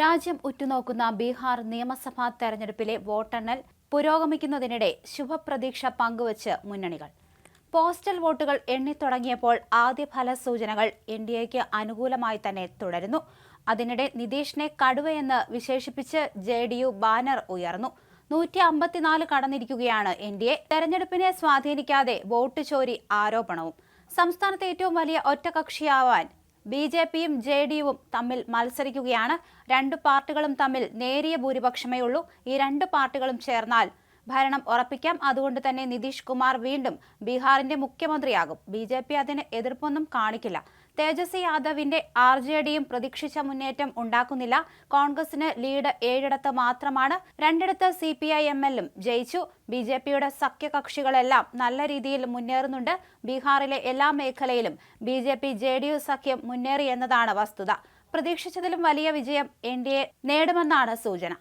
രാജ്യം ഉറ്റുനോക്കുന്ന ബീഹാർ നിയമസഭാ തെരഞ്ഞെടുപ്പിലെ വോട്ടെണ്ണൽ പുരോഗമിക്കുന്നതിനിടെ ശുഭപ്രതീക്ഷ പങ്കുവച്ച് മുന്നണികൾ. പോസ്റ്റൽ വോട്ടുകൾ എണ്ണിത്തുടങ്ങിയപ്പോൾ ആദ്യ ഫല സൂചനകൾ എൻ ഡി എക്ക് അനുകൂലമായി തന്നെ തുടരുന്നു. അതിനിടെ നിതീഷിനെ കടുവയെന്ന് വിശേഷിപ്പിച്ച് ജെ ഡി യു ബാനർ ഉയർന്നു. നൂറ്റി അമ്പത്തിനാല് കടന്നിരിക്കുകയാണ് എൻ ഡി എ. തെരഞ്ഞെടുപ്പിനെ സ്വാധീനിക്കാതെ വോട്ട് ചോരി ആരോപണവും. സംസ്ഥാനത്തെ ഏറ്റവും വലിയ ഒറ്റകക്ഷിയാവാൻ ബി ജെ പിയും ജെ ഡി തമ്മിൽ മത്സരിക്കുകയാണ്. രണ്ട് പാർട്ടികളും തമ്മിൽ നേരിയ ഭൂരിപക്ഷമേ ഉള്ളൂ. ഈ രണ്ട് പാർട്ടികളും ചേർന്നാൽ ഭരണം ഉറപ്പിക്കാം. അതുകൊണ്ട് തന്നെ നിതീഷ് കുമാർ വീണ്ടും ബീഹാറിന്റെ മുഖ്യമന്ത്രിയാകും. ബി ജെ പി അതിന് എതിർപ്പൊന്നും കാണിക്കില്ല. തേജസ്വി യാദവിന്റെ ആർ ജെ ഡിയും പ്രതീക്ഷിച്ച മുന്നേറ്റം ഉണ്ടാക്കുന്നില്ല. കോൺഗ്രസിന് ലീഡ് ഏഴിടത്ത് മാത്രമാണ്. രണ്ടിടത്ത് സി പി ഐ എം എല്ലും ജയിച്ചു. ബി ജെ പിയുടെ സഖ്യകക്ഷികളെല്ലാം നല്ല രീതിയിൽ മുന്നേറുന്നുണ്ട്. ബീഹാറിലെ എല്ലാ മേഖലയിലും B J P J D U സഖ്യം മുന്നേറി എന്നതാണ് വസ്തുത. പ്രതീക്ഷിച്ചതിലും വലിയ വിജയം എൻ ഡി എ നേടുമെന്നാണ് സൂചന.